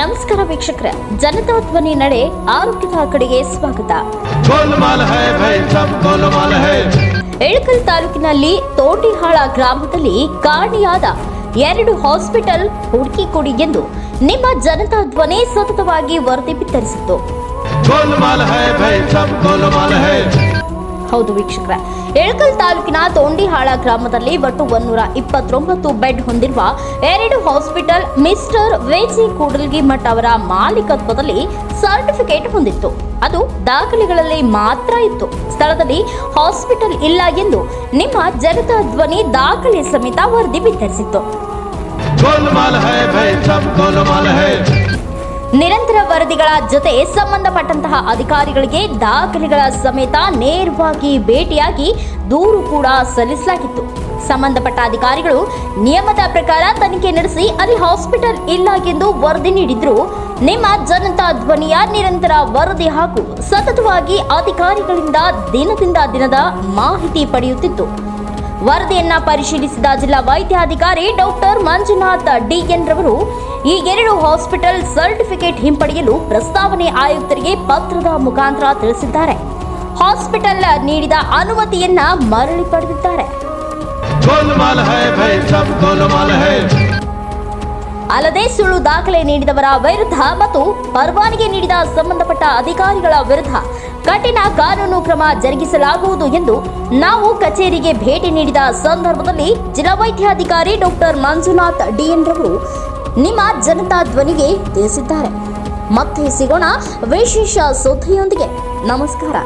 ನಮಸ್ಕಾರ ವೀಕ್ಷಕರ ಜನತಾ ಧ್ವನಿ ನಡೆ ಆರೋಗ್ಯದ ಕಡೆಗೆ ಸ್ವಾಗತ. ಎಳಕಲ್ ತಾಲೂಕಿನಲ್ಲಿ ತೋಟಿಹಾಳ ಗ್ರಾಮದಲ್ಲಿ ಕಾಣಿಯಾದ ಎರಡು ಹಾಸ್ಪಿಟಲ್ ಹುಡುಕಿ ಕೊಡಿ ಎಂದು ನಿಮ್ಮ ಜನತಾ ಧ್ವನಿ ಸತತವಾಗಿ ವರದಿ ಬಿತ್ತರಿಸಿತ್ತು. ಹೌದು ವೀಕ್ಷಕರ. ಎಳಕಲ್ ತಾಲೂಕಿನ ತೋಂಡಿಹಾಳ ಗ್ರಾಮದಲ್ಲಿ ಒಟ್ಟು ಒಂದೂರ ಇಪ್ಪತ್ತೊಂಬತ್ತು ಬೆಡ್ ಹೊಂದಿರುವ ಎರಡು ಹಾಸ್ಪಿಟಲ್ ಮಿಸ್ಟರ್ ವೇಜಿ ಕೂಡಲ್ಗಿ ಮಠ ಅವರ ಮಾಲೀಕತ್ವದಲ್ಲಿ ಸರ್ಟಿಫಿಕೇಟ್ ಹೊಂದಿತ್ತು. ಅದು ದಾಖಲೆಗಳಲ್ಲಿ ಮಾತ್ರ ಇತ್ತು. ಸ್ಥಳದಲ್ಲಿ ಹಾಸ್ಪಿಟಲ್ ಇಲ್ಲ ಎಂದು ನಿಮ್ಮ ಜನತಾ ಧ್ವನಿ ದಾಖಲೆ ಸಮೇತ ವರದಿ ಬಿತ್ತರಿಸಿತ್ತು. ನಿರಂತರ ವರದಿಗಳ ಜೊತೆ ಸಂಬಂಧಪಟ್ಟಂತಹ ಅಧಿಕಾರಿಗಳಿಗೆ ದಾಖಲೆಗಳ ಸಮೇತ ನೇರವಾಗಿ ಭೇಟಿಯಾಗಿ ದೂರು ಕೂಡ ಸಲ್ಲಿಸಲಾಗಿತ್ತು. ಸಂಬಂಧಪಟ್ಟ ಅಧಿಕಾರಿಗಳು ನಿಯಮದ ಪ್ರಕಾರ ತನಿಖೆ ನಡೆಸಿ ಅಲ್ಲಿ ಹಾಸ್ಪಿಟಲ್ ಇಲ್ಲ ಎಂದು ವರದಿ ನೀಡಿದ್ರು. ನಿಮ್ಮ ಜನತಾ ಧ್ವನಿಯ ನಿರಂತರ ವರದಿ ಹಾಗೂ ಸತತವಾಗಿ ಅಧಿಕಾರಿಗಳಿಂದ ದಿನದಿಂದ ದಿನದ ಮಾಹಿತಿ ಪಡೆಯುತ್ತಿತ್ತು ವರದಿಯನ್ನ ಪರಿಶೀಲಿಸಿದ ಜಿಲ್ಲಾ ವೈದ್ಯಾಧಿಕಾರಿ ಡಾಕ್ಟರ್ ಮಂಜುನಾಥ್ ಡಿಎನ್ ರವರು ಈ ಎರಡು ಹಾಸ್ಪಿಟಲ್ ಸರ್ಟಿಫಿಕೇಟ್ ಹಿಂಪಡೆಯಲು ಪ್ರಸ್ತಾವನೆ ಆಯುಕ್ತರಿಗೆ ಪತ್ರದ ಮುಖಾಂತರ ತಿಳಿಸಿದ್ದಾರೆ. ಹಾಸ್ಪಿಟಲ್ ನೀಡಿದ ಅನುಮತಿಯನ್ನ ಮರಳಿ ಪಡೆದಿದ್ದಾರೆ. ಅಲ್ಲದೆ ಸುಳ್ಳು ದಾಖಲೆ ನೀಡಿದವರ ವಿರುದ್ಧ ಮತ್ತು ಪರವಾನಗಿ ನೀಡಿದ ಸಂಬಂಧಪಟ್ಟ ಅಧಿಕಾರಿಗಳ ವಿರುದ್ಧ ಕಠಿಣ ಕಾನೂನು ಕ್ರಮ ಜರುಗಿಸಲಾಗುವುದು ಎಂದು ನಾವು ಕಚೇರಿಗೆ ಭೇಟಿ ನೀಡಿದ ಸಂದರ್ಭದಲ್ಲಿ ಜಿಲ್ಲಾ ವೈದ್ಯಾಧಿಕಾರಿ ಡಾಕ್ಟರ್ ಮಂಜುನಾಥ್ ಡಿಎನ್ ರವರು ನಿಮ್ಮ ಜನತಾ ಧ್ವನಿಗೆ ತಿಳಿಸಿದ್ದಾರೆ. ಮತ್ತೆ ಸಿಗೋಣ ವಿಶೇಷ ಸುದ್ದಿಯೊಂದಿಗೆ. ನಮಸ್ಕಾರ.